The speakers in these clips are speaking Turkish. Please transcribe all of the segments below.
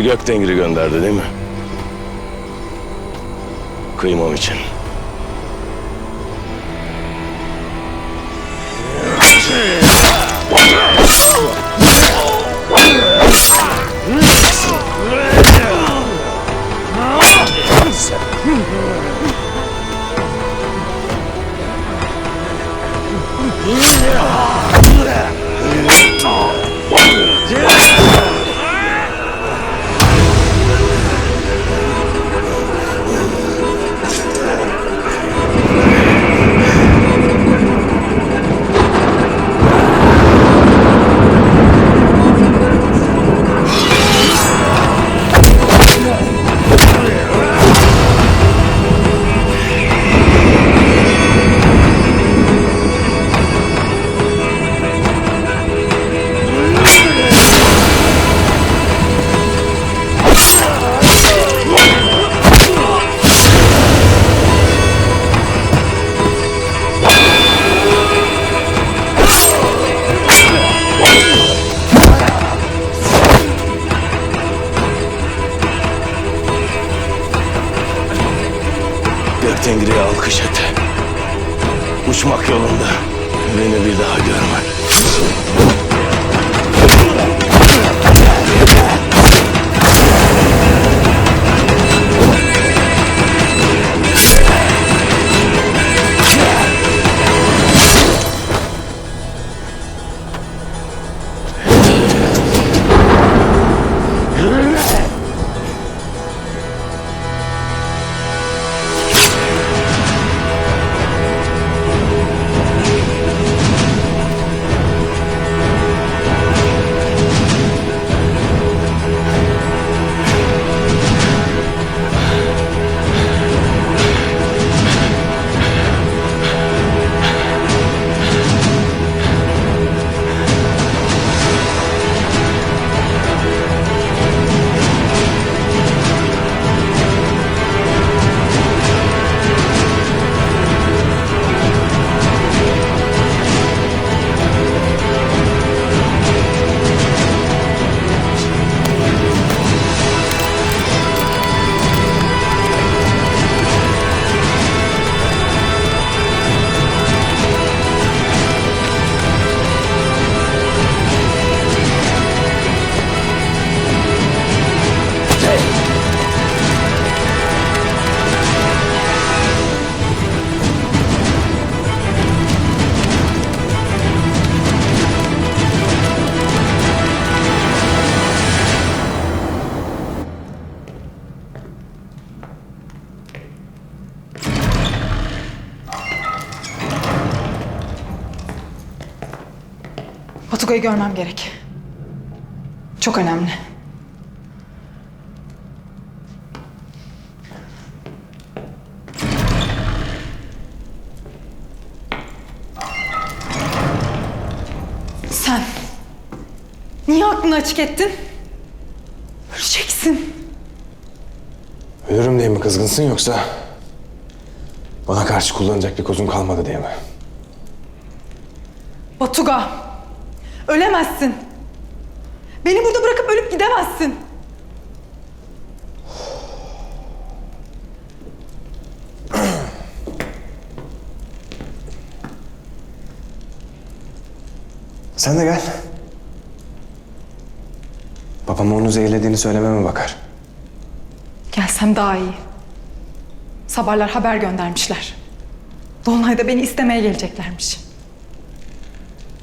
Bizi Göktengri gönderdi değil mi? Kıymam için. Göktengri'ye alkış et. Uçmak yolunda. Beni bir daha görme. Batugay'ı görmem gerek. Çok önemli. Sen niye aklını açık ettin? Öleceksin. Ölürüm diye mi kızgınsın yoksa bana karşı kullanacak bir kozun kalmadı diye mi? Batuga, ölemezsin. Beni burada bırakıp ölüp gidemezsin. Sen de gel. Babam onu zehirlediğini söylememe bakar. Gelsem daha iyi. Sabahlar haber göndermişler. Dolunay'da beni istemeye geleceklermiş.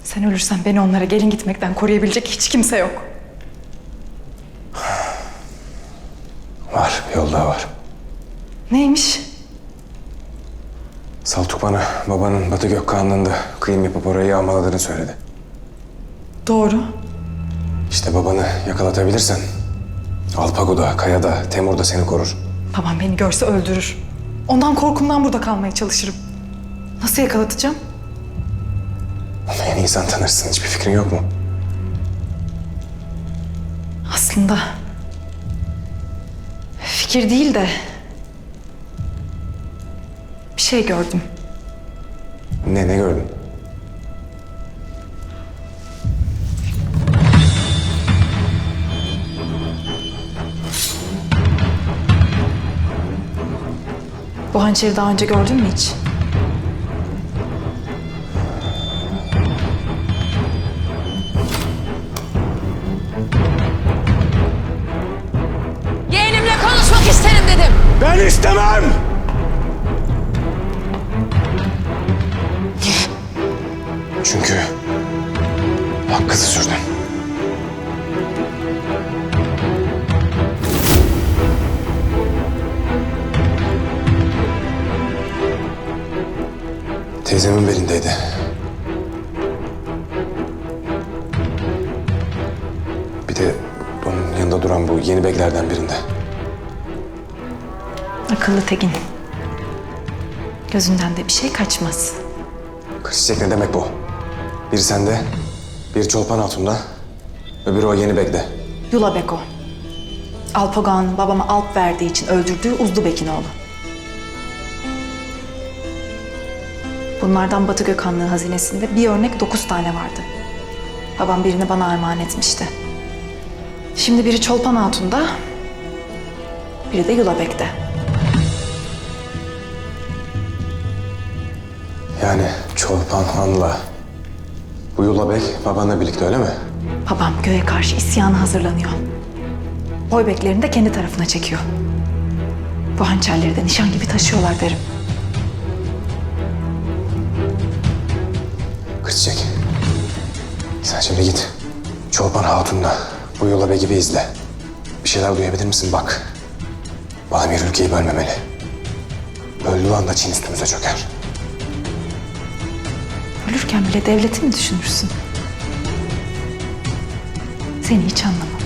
Sen ölürsen beni onlara gelin gitmekten koruyabilecek hiç kimse yok. Var, bir yol daha var. Neymiş? Saltuk bana babanın Batı Gökkanlığı'nda kıyım yapıp orayı yağmaladığını söyledi. Doğru. İşte babanı yakalatabilirsen Alpago'da, Kaya'da, Temur da seni korur. Babam beni görse öldürür. Ondan korkumdan burada kalmaya çalışırım. Nasıl yakalatacağım? Yeni insan tanırsın. Hiçbir fikrin yok mu? Aslında fikir değil de bir şey gördüm. Ne, ne gördün? Bu hançeri daha önce gördün mü hiç? Ben istemem! Çünkü hakkısı sürdün. Teyzemin belindeydi. Bir de onun yanında duran bu yeni beklerden birinde. Akıllı Tegin. Gözünden de bir şey kaçmaz. Kaçacak ne demek bu? Biri sende, biri Çolpan Hatun'da, öbürü o yeni bekle. Yula Beko. Alpagan'ın babama alp verdiği için öldürdüğü Uzlubek'in oğlu. Bunlardan Batı Gökhanlığı hazinesinde bir örnek dokuz tane vardı. Babam birini bana armağan etmişti. Şimdi biri Çolpan Hatun'da, biri de Yulabek'te. Yani Çolpan Han'la bu Yula Bek babanla birlikte öyle mi? Babam göğe karşı isyana hazırlanıyor. Boybeklerini de kendi tarafına çekiyor. Bu hançerleri de nişan gibi taşıyorlar derim. Kırçek. Sen şimdi git. Çolpan Hatun'la bu Yula Bek'i bir izle. Bir şeyler duyabilir misin bak. Bamir ülkeyi bölmemeli. Böldüğü anda Çin üstümüze çöker. Ölürken bile devleti mi düşünürsün? Seni hiç anlamam.